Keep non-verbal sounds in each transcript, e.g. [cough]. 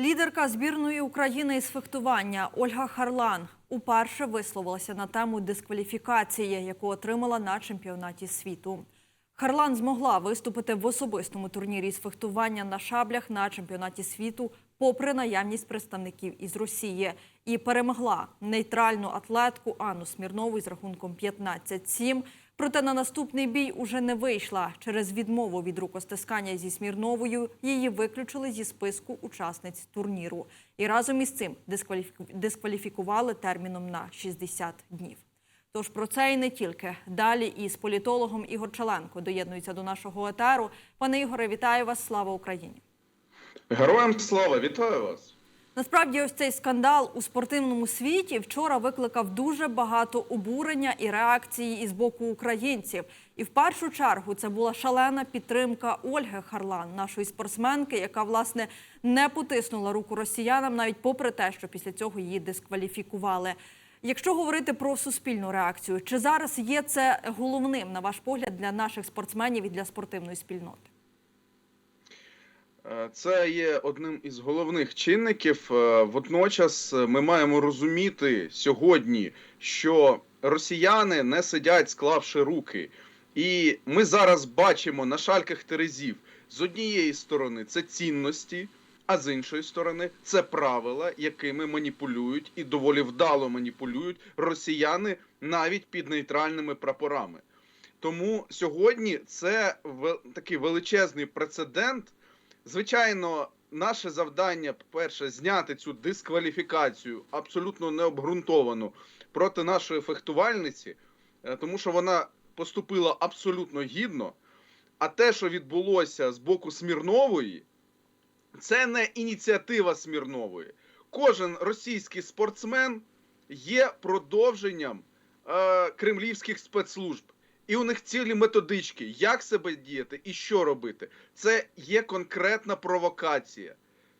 Лідерка збірної України із фехтування Ольга Харлан уперше висловилася на тему дискваліфікації, яку отримала на чемпіонаті світу. Харлан змогла виступити в особистому турнірі з фехтування на шаблях на чемпіонаті світу, попри наявність представників із Росії, і перемогла нейтральну атлетку Анну Смірнову з рахунком 15-7. Проте на наступний бій уже не вийшла. Через відмову від рукостискання зі Смірновою її виключили зі списку учасниць турніру. І разом із цим дискваліфікували терміном на 60 днів. Тож про це і не тільки. Далі із політологом Ігор Челенко доєднується до нашого етеру. Пане Ігоре, вітаю вас! Слава Україні! Героям слава, вітаю вас. Насправді, ось цей скандал у спортивному світі вчора викликав дуже багато обурення і реакції із боку українців. І в першу чергу це була шалена підтримка Ольги Харлан, нашої спортсменки, яка власне не потиснула руку росіянам, навіть попри те, що після цього її дискваліфікували. Якщо говорити про суспільну реакцію, чи зараз є це головним, на ваш погляд, для наших спортсменів і для спортивної спільноти? Е, Це є одним із головних чинників. Е, Водночас е, ми маємо розуміти сьогодні, що росіяни не сидять, склавши руки. І ми зараз бачимо на шальках терезів з однієї сторони це цінності, а з іншої сторони це правила, якими маніпулюють і доволі вдало маніпулюють росіяни навіть під нейтральними прапорами. Тому сьогодні це такий величезний прецедент. Звичайно, наше завдання, по-перше, зняти цю дискваліфікацію абсолютно необґрунтовану проти нашої фехтувальниці, е, тому що вона поступила абсолютно гідно. А те, що відбулося з боку Смірнової, це не ініціатива Смірнової. Кожен російський спортсмен є продовженням е, кремлівських спецслужб. І у них цілі методички, як себе діяти і що робити. Це є конкретна провокація,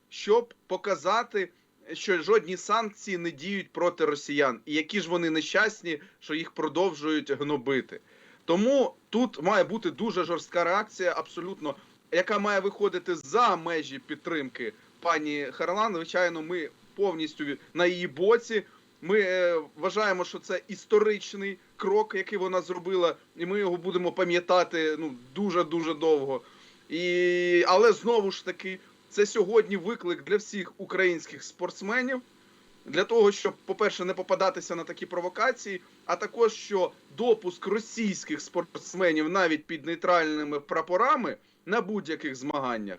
щоб показати, що жодні санкції не діють проти росіян, і які ж вони нещасні, що їх продовжують гнобити. Тому тут має бути дуже жорстка реакція, абсолютно, яка має виходити за межі підтримки пані Харлан. Звичайно, ми повністю на її боці. Ми е, вважаємо, що це історичний крок, який вона зробила, і ми його будемо пам'ятати ну дуже дуже довго. І але знову ж таки, це сьогодні виклик для всіх українських спортсменів. Для того, щоб, по-перше, не попадатися на такі провокації, а також що допуск російських спортсменів навіть під нейтральними прапорами на будь-яких змаганнях,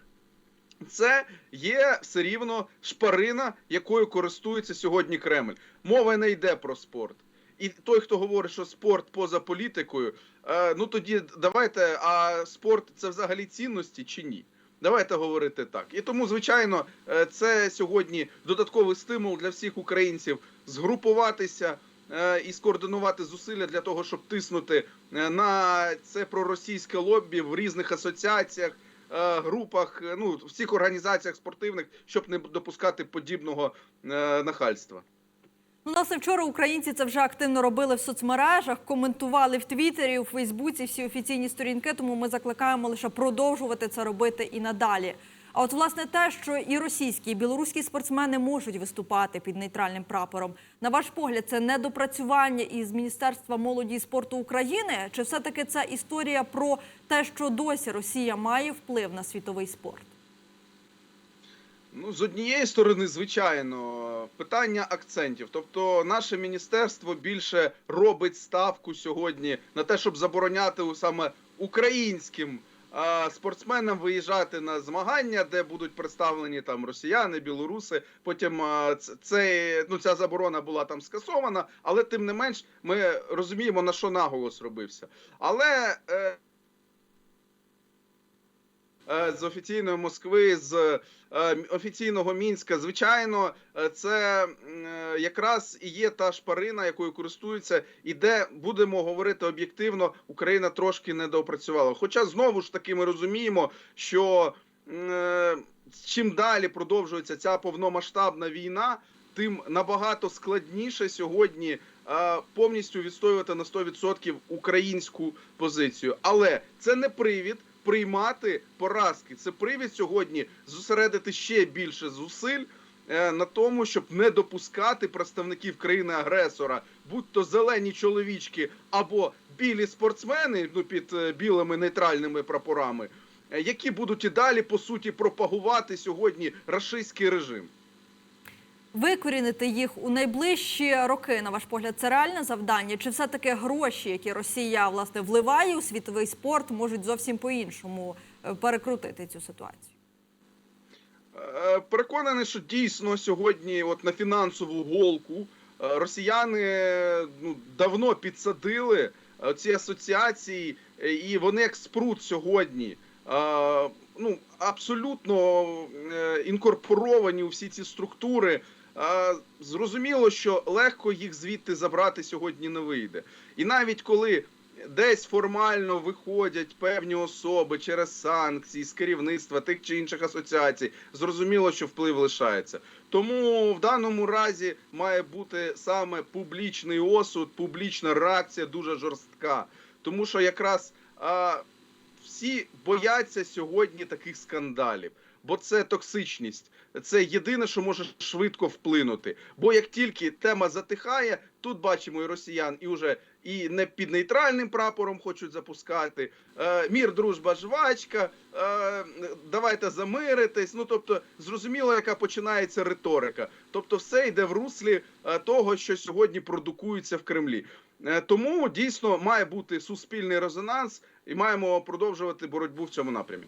це є все рівно шпарина, якою користується сьогодні Кремль. Мова не йде про спорт. І той, хто говорить, що спорт поза політикою, е, ну тоді давайте, а спорт це взагалі цінності чи ні? Давайте говорити так. І тому, звичайно, е, це сьогодні додатковий стимул для всіх українців згрупуватися е, і скоординувати зусилля для того, щоб тиснути на це проросійське лобі в різних асоціаціях, групах, ну всіх організаціях спортивних, щоб не допускати подібного нахальства. Ну, власне, вчора українці це вже активно робили в соцмережах, коментували в Твіттері, у Фейсбуці всі офіційні сторінки. Тому ми закликаємо лише продовжувати це робити і надалі. А от власне те, що і російські, і білоруські спортсмени можуть виступати під нейтральним прапором, на ваш погляд, це недопрацювання із Міністерства молоді і спорту України? Чи все-таки це історія про те, що досі Росія має вплив на світовий спорт? Ну, з однієї сторони, звичайно, питання акцентів. Тобто, наше міністерство більше робить ставку сьогодні на те, щоб забороняти саме українським а, спортсменам виїжджати на змагання, де будуть представлені там росіяни, білоруси. Потім а, це, ну, ця заборона була там скасована, але тим не менш ми розуміємо на що наголос робився. Але е, з офіційної Москви, з е, офіційного мінська, звичайно, е, це е, якраз і є та шпарина, якою користуються, і де будемо говорити об'єктивно, Україна трошки не доопрацювала. Хоча знову ж таки ми розуміємо, що е, чим далі продовжується ця повномасштабна війна, тим набагато складніше сьогодні е, повністю відстоювати на 100% українську позицію. Але це не привід приймати поразки. Це привід сьогодні зосередити ще більше зусиль е, на тому, щоб не допускати представників країни-агресора, будь то зелені чоловічки або білі спортсмени, ну під е, білими нейтральними прапорами, е, які будуть і далі по суті пропагувати сьогодні рашистський режим. Викорінити їх у найближчі роки, на ваш погляд, це реальне завдання? Чи все-таки гроші, які Росія власне вливає у світовий спорт, можуть зовсім по-іншому е, перекрутити цю ситуацію? Е, Переконаний, що дійсно сьогодні, от на фінансову голку, е, росіяни ну, давно підсадили ці асоціації, і вони як спрут сьогодні. Ну, абсолютно інкорпоровані у всі ці структури. Зрозуміло, що легко їх звідти забрати сьогодні не вийде. І навіть коли десь формально виходять певні особи через санкції з керівництва тих чи інших асоціацій, зрозуміло, що вплив лишається. Тому в даному разі має бути саме публічний осуд, публічна реакція дуже жорстка. Тому що якраз всі бояться сьогодні таких скандалів, бо це токсичність. Це єдине, що може швидко вплинути. Бо як тільки тема затихає, тут бачимо і росіян, і вже і не під нейтральним прапором хочуть запускати. Е, мір, дружба, жвачка. Е, давайте замиритись. Ну тобто, зрозуміло, яка починається риторика. Тобто, все йде в руслі е, того, що сьогодні продукується в Кремлі. Е, тому дійсно має бути суспільний резонанс, і маємо продовжувати боротьбу в цьому напрямі.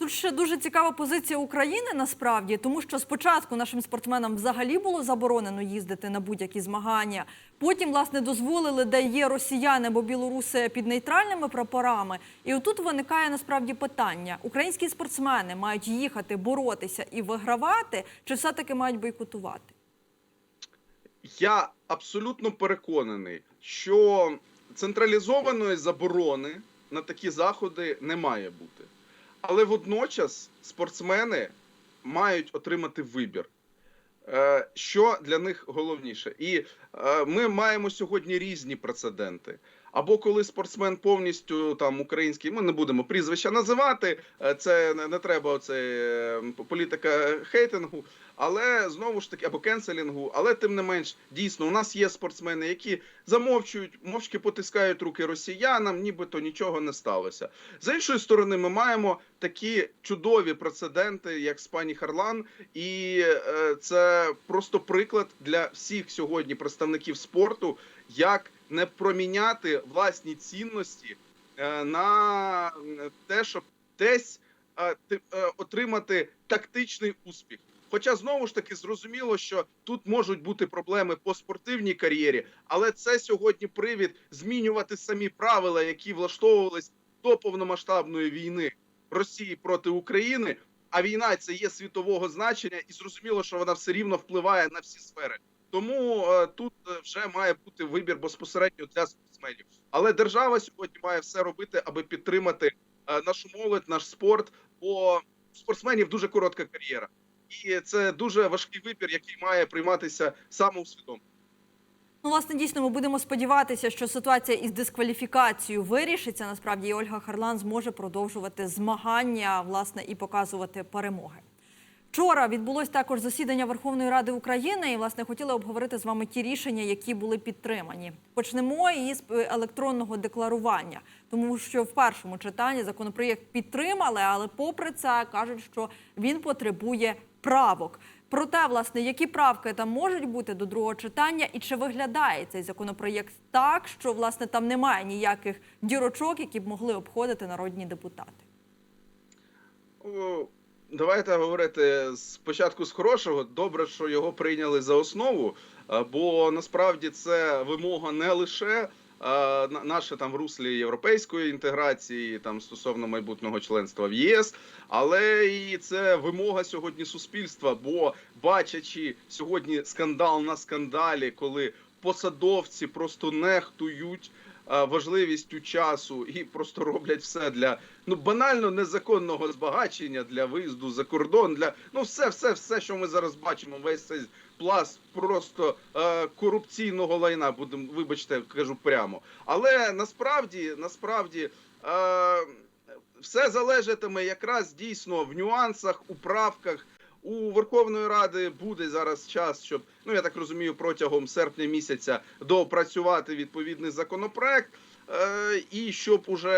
Тут ще дуже цікава позиція України насправді, тому що спочатку нашим спортсменам взагалі було заборонено їздити на будь-які змагання. Потім, власне, дозволили, де є росіяни або білоруси під нейтральними прапорами. І отут виникає насправді питання: українські спортсмени мають їхати, боротися і вигравати, чи все-таки мають бойкотувати? Я абсолютно переконаний, що централізованої заборони на такі заходи не має бути. Але водночас спортсмени мають отримати вибір. Е, Що для них головніше? І е, ми маємо сьогодні різні прецеденти. Або коли спортсмен повністю там український, ми не будемо прізвища називати, е, це не, не треба оце е, політика хейтингу, але знову ж таки або кенселінгу. Але тим не менш, дійсно, у нас є спортсмени, які замовчують, мовчки потискають руки росіянам, нібито нічого не сталося. З іншої сторони, ми маємо такі чудові прецеденти, як з пані Харлан, і е, це просто приклад для всіх сьогодні представників спорту, як не проміняти власні цінності е, на е, те, щоб десь е, ти- отримати тактичний успіх. Хоча знову ж таки зрозуміло, що тут можуть бути проблеми по спортивній кар'єрі, але це сьогодні привід змінювати самі правила, які влаштовувались до повномасштабної війни Росії проти України. А війна це є світового значення, і зрозуміло, що вона все рівно впливає на всі сфери. Тому е, тут е, вже має бути вибір безпосередньо для спортсменів. Але держава сьогодні має все робити, аби підтримати е, нашу молодь, наш спорт. Бо спортсменів дуже коротка кар'єра, і це дуже важкий вибір, який має прийматися самоусвідомлено. Ну, власне, дійсно, ми будемо сподіватися, що ситуація із дискваліфікацією вирішиться. Насправді, і Ольга Харлан зможе продовжувати змагання, власне, і показувати перемоги. Вчора відбулось також засідання Верховної Ради України, і власне хотіли обговорити з вами ті рішення, які були підтримані. Почнемо із е, електронного декларування, тому що в першому читанні законопроєкт підтримали, але попри це кажуть, що він потребує правок. Проте, власне, які правки там можуть бути до другого читання, і чи виглядає цей законопроєкт так, що власне там немає ніяких дірочок, які б могли обходити народні депутати? Давайте говорити спочатку з хорошого. Добре, що його прийняли за основу, бо насправді це вимога не лише наше там в руслі європейської інтеграції, там стосовно майбутнього членства в ЄС, але і це вимога сьогодні суспільства. Бо бачачи сьогодні скандал на скандалі, коли посадовці просто нехтують важливістю часу і просто роблять все для ну банально незаконного збагачення для виїзду за кордон. Для ну все, все, все, що ми зараз бачимо, весь цей пласт просто е, корупційного лайна. Будемо, вибачте, кажу прямо. Але насправді, насправді. Е, все залежатиме якраз дійсно в нюансах, у правках. У Верховної Ради буде зараз час, щоб ну я так розумію, протягом серпня місяця доопрацювати відповідний законопроект, е, і щоб уже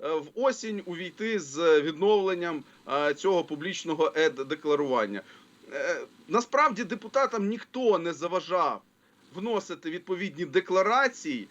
е, в осінь увійти з відновленням е, цього публічного ед-декларування. Насправді депутатам ніхто не заважав вносити відповідні декларації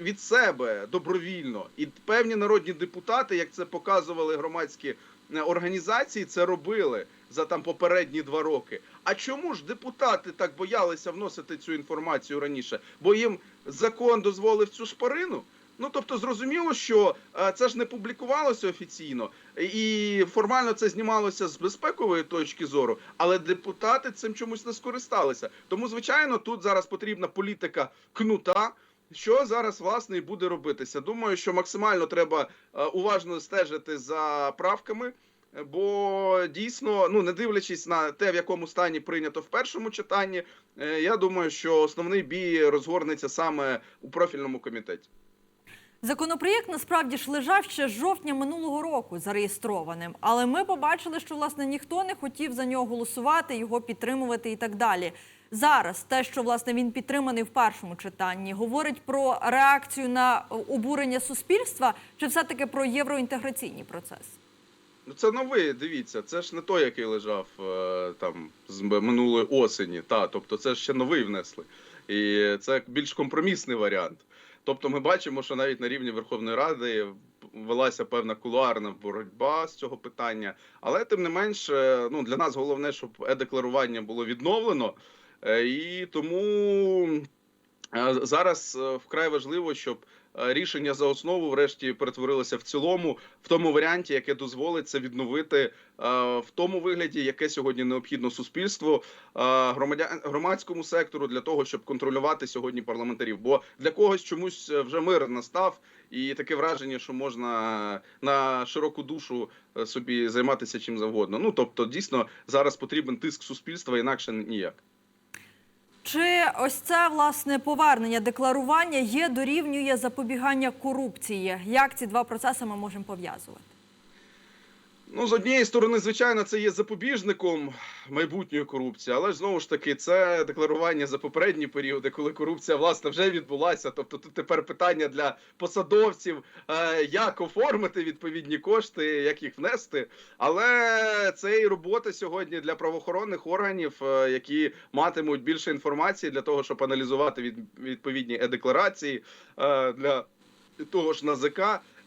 від себе добровільно. І певні народні депутати, як це показували громадські організації, це робили за там попередні два роки. А чому ж депутати так боялися вносити цю інформацію раніше? Бо їм закон дозволив цю шпарину? Ну тобто зрозуміло, що е, це ж не публікувалося офіційно, і формально це знімалося з безпекової точки зору, але депутати цим чомусь не скористалися. Тому, звичайно, тут зараз потрібна політика кнута. Що зараз власне і буде робитися? Думаю, що максимально треба е, уважно стежити за правками. Бо дійсно, ну не дивлячись на те, в якому стані прийнято в першому читанні, е, я думаю, що основний бій розгорнеться саме у профільному комітеті. Законопроєкт насправді ж лежав ще з жовтня минулого року зареєстрованим, але ми побачили, що власне ніхто не хотів за нього голосувати, його підтримувати і так далі. Зараз те, що власне він підтриманий в першому читанні, говорить про реакцію на е, обурення суспільства, чи все-таки про євроінтеграційні процеси? Ну, це новий, дивіться, це ж не той, який лежав е, там з минулої осені. Та, тобто це ще новий внесли. І це більш компромісний варіант. Тобто ми бачимо, що навіть на рівні Верховної Ради велася певна кулуарна боротьба з цього питання. Але тим не менш, е, ну для нас головне, щоб е-декларування було відновлено. Е, І тому е, зараз е, вкрай важливо, щоб рішення за основу врешті перетворилося в цілому в тому варіанті, яке дозволить це відновити в тому вигляді, яке сьогодні необхідно суспільству, громадян громадському сектору для того, щоб контролювати сьогодні парламентарів. Бо для когось чомусь вже мир настав, і таке враження, що можна на широку душу собі займатися чим завгодно. Ну тобто, дійсно зараз потрібен тиск суспільства, інакше ніяк. Чи ось це власне повернення декларування є дорівнює запобігання корупції? Як ці два процеси ми можемо пов'язувати? Ну, з однієї сторони, звичайно, це є запобіжником майбутньої корупції, але ж знову ж таки, це декларування за попередні періоди, коли корупція власне вже відбулася. Тобто тут тепер питання для посадовців, е, як оформити відповідні кошти, як їх внести. Але це і робота сьогодні для правоохоронних органів, е, які матимуть більше інформації для того, щоб аналізувати від, відповідні е, для того ж НАЗК.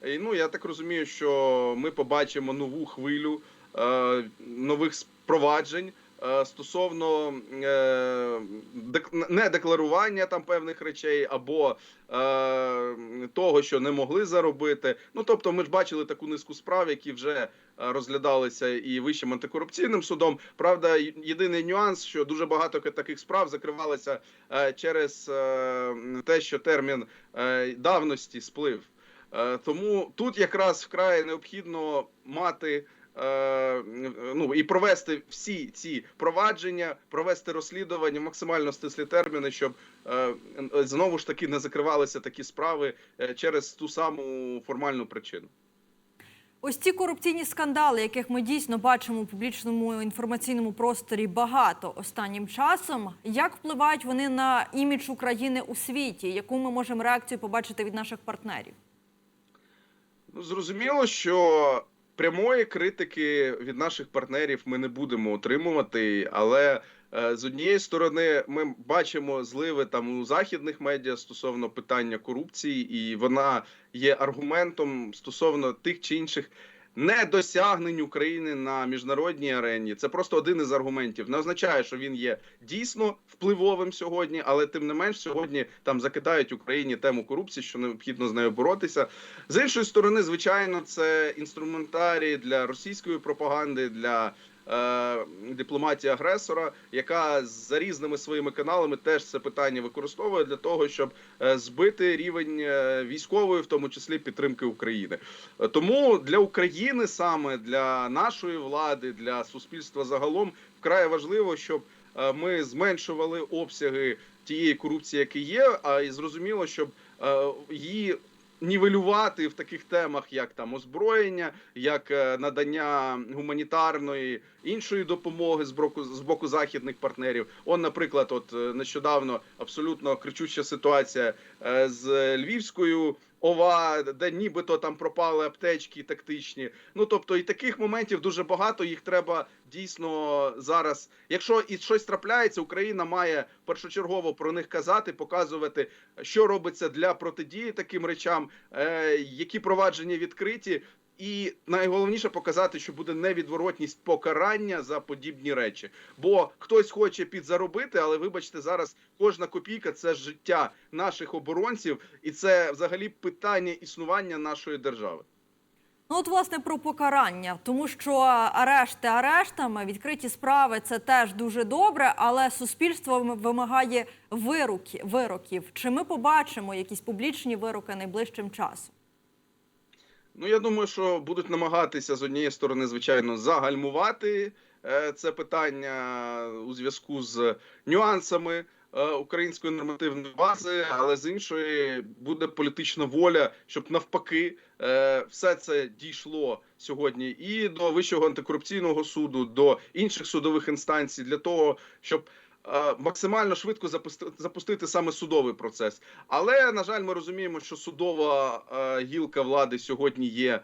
І, ну я так розумію, що ми побачимо нову хвилю е, нових спроваджень е, стосовно е, дек- недекларування там певних речей або е, того, що не могли заробити. Ну тобто, ми ж бачили таку низку справ, які вже е, розглядалися і вищим антикорупційним судом. Правда, єдиний нюанс, що дуже багато таких справ закривалося е, через е, те, що термін е, давності сплив. Е, Тому тут якраз вкрай необхідно мати е, ну і провести всі ці провадження, провести розслідування, максимально стислі терміни, щоб е, знову ж таки не закривалися такі справи через ту саму формальну причину. Ось ці корупційні скандали, яких ми дійсно бачимо у публічному інформаційному просторі багато останнім часом. Як впливають вони на імідж України у світі? Яку ми можемо реакцію побачити від наших партнерів? Ну, зрозуміло, що прямої критики від наших партнерів ми не будемо отримувати, але е, з однієї сторони ми бачимо зливи там у західних медіа стосовно питання корупції, і вона є аргументом стосовно тих чи інших. Недосягнень України на міжнародній арені це просто один із аргументів. Не означає, що він є дійсно впливовим сьогодні, але тим не менш сьогодні там закидають Україні тему корупції, що необхідно з нею боротися. З іншої сторони, звичайно, це інструментарій для російської пропаганди, для дипломатії агресора, яка за різними своїми каналами теж це питання використовує для того, щоб е, збити рівень е, військової, в тому числі підтримки України. Е, Тому для України саме для нашої влади, для суспільства загалом вкрай важливо, щоб е, ми зменшували обсяги тієї корупції, які є, а і зрозуміло, щоб е, її нівелювати в таких темах, як там озброєння, як е, надання гуманітарної іншої допомоги з боку з боку західних партнерів. Он, наприклад, от е, нещодавно абсолютно кричуща ситуація е, з Львівською. ОВА, де нібито там пропали аптечки тактичні. Ну тобто, і таких моментів дуже багато. Їх треба дійсно зараз. Якщо і щось трапляється, Україна має першочергово про них казати, показувати, що робиться для протидії таким речам, е, які провадження відкриті. І найголовніше показати, що буде невідворотність покарання за подібні речі. Бо хтось хоче підзаробити, але вибачте, зараз кожна копійка це життя наших оборонців, і це взагалі питання існування нашої держави. Ну, от, власне, про покарання, тому що арешти арештами, відкриті справи це теж дуже добре, але суспільство вимагає вироки, вироків. Чи ми побачимо якісь публічні вироки найближчим часом? Ну я думаю, що будуть намагатися з однієї сторони, звичайно, загальмувати е, це питання у зв'язку з нюансами е, української нормативної бази, але з іншої буде політична воля, щоб навпаки е, все це дійшло сьогодні і до Вищого антикорупційного суду, до інших судових інстанцій для того, щоб максимально швидко запусти- запустити саме судовий процес. Але на жаль, ми розуміємо, що судова е, гілка влади сьогодні є е,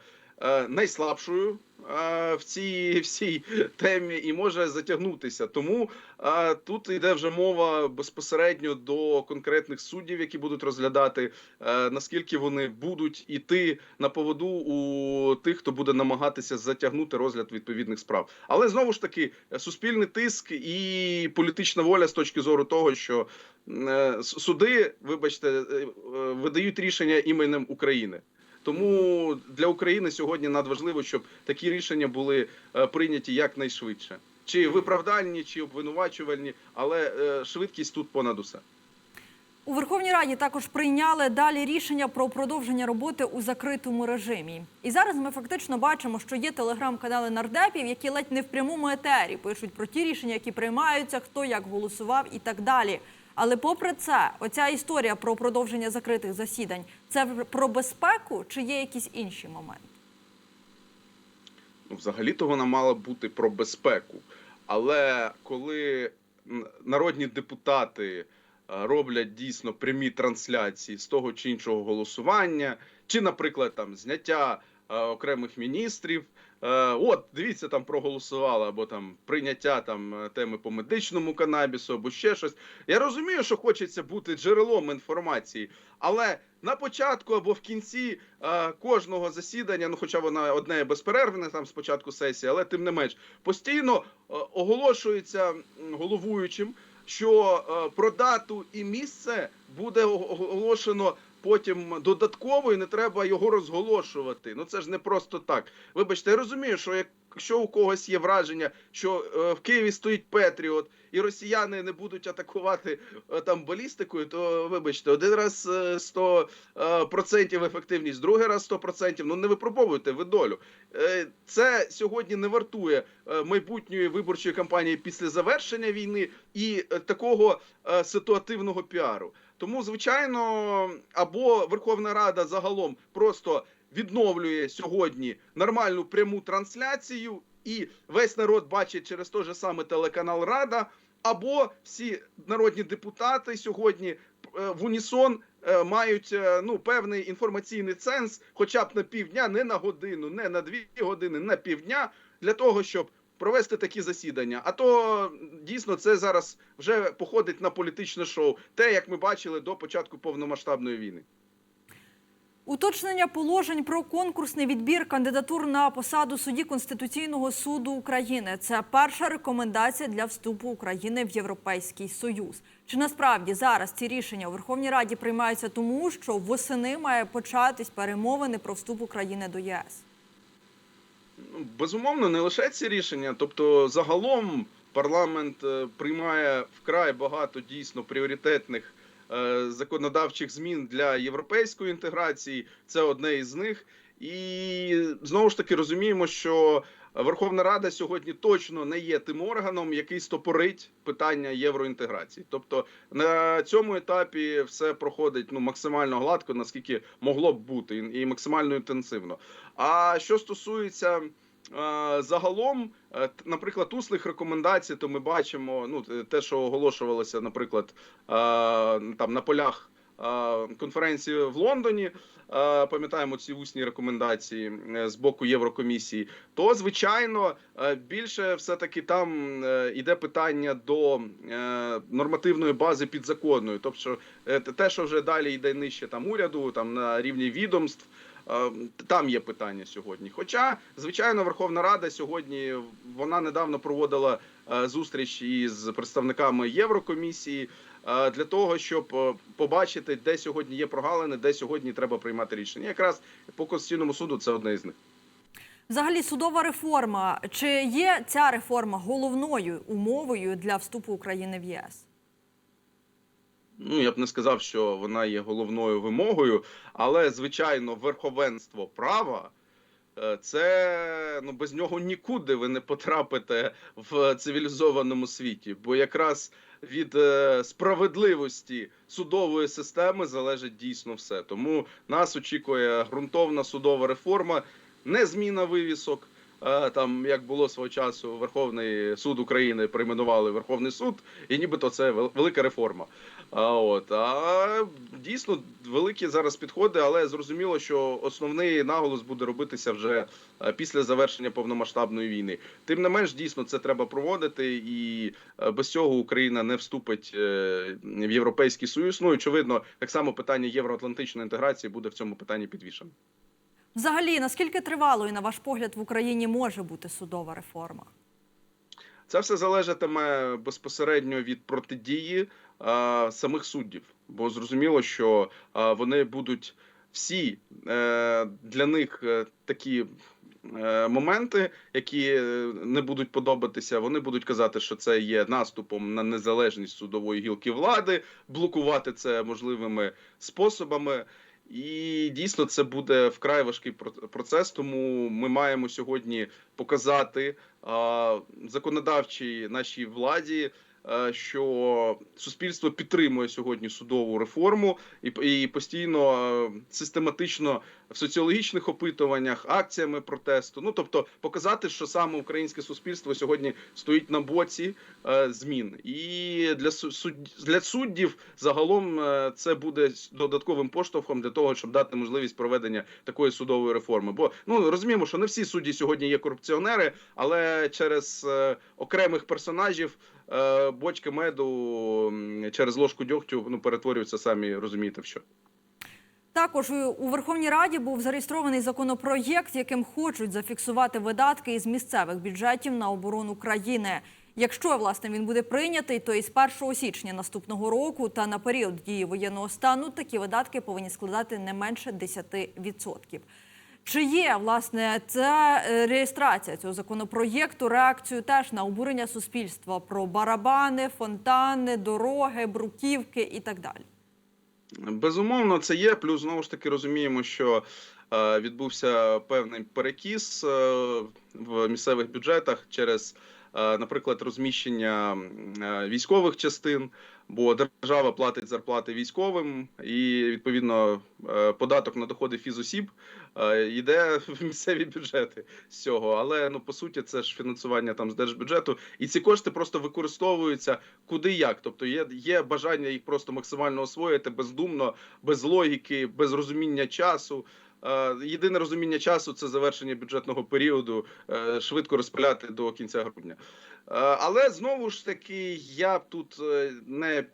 найслабшою е, в цій всій темі і може затягнутися. Тому е, тут йде вже мова безпосередньо до конкретних суддів, які будуть розглядати, е, наскільки вони будуть іти на поводу у тих, хто буде намагатися затягнути розгляд відповідних справ. Але знову ж таки, е, суспільний тиск і політична воля з точки зору того, що е, суди, вибачте, е, е, видають рішення іменем України. Тому для України сьогодні надважливо, щоб такі рішення були е, прийняті якнайшвидше. Чи виправдальні, чи обвинувачувальні, але е, швидкість тут понад усе. У Верховній Раді також прийняли далі рішення про продовження роботи у закритому режимі. І зараз ми фактично бачимо, що є телеграм-канали нардепів, які ледь не в прямому етері пишуть про ті рішення, які приймаються, хто як голосував і так далі. Але попри це, оця історія про продовження закритих засідань це про безпеку чи є якісь інші моменти? Ну, взагалі-то вона мала бути про безпеку. Але коли народні депутати е, роблять дійсно прямі трансляції з того чи іншого голосування, чи, наприклад, там зняття е, окремих міністрів. Е, От, дивіться, там проголосували, або там прийняття там е, теми по медичному канабісу, або ще щось. Я розумію, що хочеться бути джерелом інформації, але на початку або в кінці е, кожного засідання, ну хоча воно одне безперервне там з початку сесії, але тим не менш постійно е, оголошується головуючим, що е, про дату і місце буде оголошено. Потім додатково і не треба його розголошувати. Ну це ж не просто так. Вибачте, я розумію, що якщо у когось є враження, що е, в Києві стоїть Петріот, і росіяни не будуть атакувати е, там балістикою, то вибачте, один раз е, 100 е, процентів ефективність, другий раз 100 процентів. Ну не випробовуйте ви долю. Це сьогодні не вартує майбутньої виборчої кампанії після завершення війни і такого ситуативного піару. Тому, звичайно, або Верховна Рада загалом просто відновлює сьогодні нормальну пряму трансляцію, і весь народ бачить через той же саме телеканал Рада, або всі народні депутати сьогодні е, в унісон е, мають е, ну певний інформаційний ценз, хоча б на півдня, не на годину, не на дві години, на півдня, для того, щоб провести такі засідання. А то дійсно це зараз вже походить на політичне шоу, те, як ми бачили до початку повномасштабної війни. Уточнення положень про конкурсний відбір кандидатур на посаду судді Конституційного суду України це перша рекомендація для вступу України в Європейський Союз. Чи насправді зараз ці рішення у Верховній Раді приймаються тому, що восени має початись перемовини про вступ України до ЄС? Ну, безумовно, не лише ці рішення. Тобто, загалом парламент е, приймає вкрай багато дійсно пріоритетних е, законодавчих змін для європейської інтеграції. Це одне із них. І знову ж таки розуміємо, що Верховна Рада сьогодні точно не є тим органом, який стопорить питання євроінтеграції. Тобто на цьому етапі все проходить ну максимально гладко, наскільки могло б бути, і і максимально інтенсивно. А що стосується е, загалом, е, наприклад, усних рекомендацій, то ми бачимо ну те, що оголошувалося, наприклад, е, там на полях конференції в Лондоні. Пам'ятаємо ці усні рекомендації з боку Єврокомісії. То звичайно більше все таки там іде питання до нормативної бази підзаконної, тобто те, що вже далі йде нижче там уряду, там на рівні відомств. Е, Там є питання сьогодні. Хоча, звичайно, Верховна Рада сьогодні вона недавно проводила е, зустріч із представниками Єврокомісії е, для того, щоб е, побачити, де сьогодні є прогалини, де сьогодні треба приймати рішення. Якраз по конституційному суду це одне із них. Взагалі, судова реформа. Чи є ця реформа головною умовою для вступу України в ЄС? Ну я б не сказав, що вона є головною вимогою, але звичайно, верховенство права. е, Це ну без нього нікуди ви не потрапите в цивілізованому світі, бо якраз від е, справедливості судової системи залежить дійсно все. Тому нас очікує ґрунтовна судова реформа, не зміна вивісок. Е, Там як було свого часу, Верховний суд України перейменували Верховний суд, і нібито це велика реформа. А от а дійсно великі зараз підходи, але зрозуміло, що основний наголос буде робитися вже е, після завершення повномасштабної війни. Тим не менш, дійсно це треба проводити, і е, без цього Україна не вступить в європейський союз. Ну очевидно, так само питання євроатлантичної інтеграції буде в цьому питанні підвішено. Взагалі, наскільки тривалою, на ваш погляд, в Україні може бути судова реформа? Це все залежатиме безпосередньо від протидії е, самих суддів, бо зрозуміло, що е, вони будуть всі е, для них е, такі. е, Моменти, які е, не будуть подобатися, вони будуть казати, що це є наступом на незалежність судової гілки влади, блокувати це можливими способами. І дійсно це буде вкрай важкий про- процес. Тому ми маємо сьогодні показати законодавчій нашій владі, а, що суспільство підтримує сьогодні судову реформу і, постійно а, систематично в соціологічних опитуваннях, акціями протесту. Ну тобто показати, що саме українське суспільство сьогодні стоїть на боці е, змін, і для су- суд- для суддів загалом е, це буде додатковим поштовхом для того, щоб дати можливість проведення такої судової реформи. Бо ну розуміємо, що не всі судді сьогодні є корупціонери, але через е, окремих персонажів е, бочки меду через ложку дьогтю ну перетворюються самі розумієте в що. Також у- Верховній Раді був зареєстрований законопроєкт, яким хочуть зафіксувати видатки із місцевих бюджетів на оборону країни. Якщо власне він буде прийнятий, то із 1 січня наступного року та на період дії воєнного стану такі видатки повинні складати не менше 10%. Чи є власне ця е, реєстрація цього законопроєкту реакцією теж на обурення суспільства про барабани, фонтани, дороги, бруківки і так далі? Безумовно, це є. Плюс знову ж таки розуміємо, що е, відбувся певний перекіс е, в місцевих бюджетах через, е, наприклад, розміщення е, військових частин. Бо держава платить зарплати військовим, і відповідно е, податок на доходи фізосіб йде в [laughs] місцеві бюджети з цього. Але ну по суті, це ж фінансування там з держбюджету, і ці кошти просто використовуються куди як. Тобто є, є бажання їх просто максимально освоїти бездумно, без логіки, без розуміння часу. Е, Єдине розуміння часу це завершення бюджетного періоду, е, швидко розпиляти до кінця грудня. Е, Але знову ж таки, я тут е, не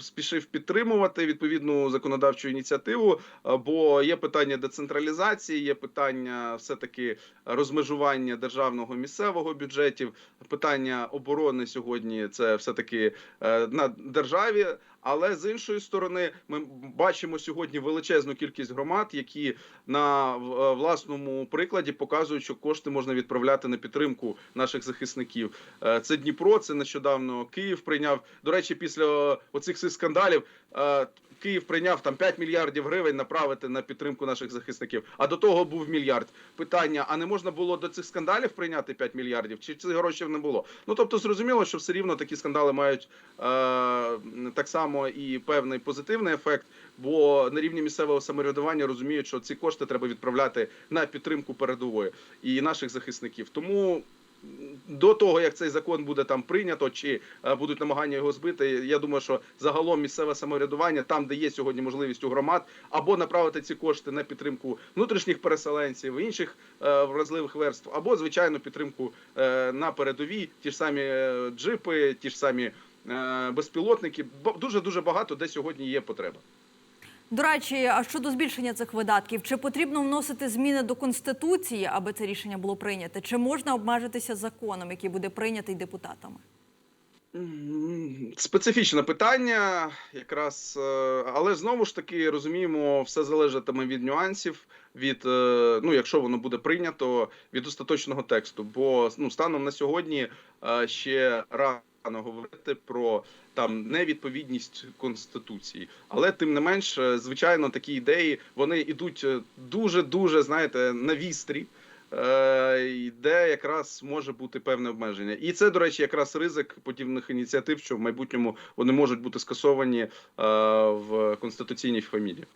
спішив підтримувати відповідну законодавчу ініціативу, е, бо є питання децентралізації, є питання все таки розмежування державного місцевого бюджетів, питання оборони сьогодні це все таки на державі. Але з іншої сторони, ми бачимо сьогодні величезну кількість громад, які на власному прикладі показують, що кошти можна відправляти на підтримку наших захисників. Е, Це Дніпро, це нещодавно Київ прийняв. До речі, після оцих всіх скандалів е, Київ прийняв там 5 мільярдів гривень направити на підтримку наших захисників. А до того був мільярд. Питання: а не можна було до цих скандалів прийняти 5 мільярдів? Чи цих грошей не було? Ну тобто, зрозуміло, що все рівно такі скандали мають е, так само і певний позитивний ефект, бо на рівні місцевого самоврядування розуміють, що ці кошти треба відправляти на підтримку передової і наших захисників. Тому до того як цей закон буде там прийнято, чи е, будуть намагання його збити, я думаю, що загалом місцеве самоврядування, там, де є сьогодні можливість у громад, або направити ці кошти на підтримку внутрішніх переселенців, інших е, вразливих верств, або звичайно підтримку е, на передовій, ті ж самі джипи, ті ж самі безпілотники. Дуже дуже багато де сьогодні є потреба. До речі, а щодо збільшення цих видатків, чи потрібно вносити зміни до конституції, аби це рішення було прийнято? Чи можна обмежитися законом, який буде прийнятий депутатами? Специфічне питання, якраз, е, але знову ж таки розуміємо, все залежатиме від нюансів, від е, ну, якщо воно буде прийнято, від остаточного тексту. Бо ну, станом на сьогодні е, ще рано говорити про там невідповідність конституції. Але тим не менш, е, звичайно, такі ідеї вони йдуть дуже дуже знаєте на вістрі. Е, де якраз може бути певне обмеження, і це, до речі, якраз ризик подібних ініціатив, що в майбутньому вони можуть бути скасовані е, в конституційній фамілії.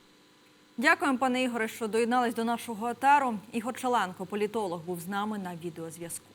Дякуємо, пане Ігоре, що доєднались до нашого етеру. Ігор Чаленко, політолог, був з нами на відеозв'язку.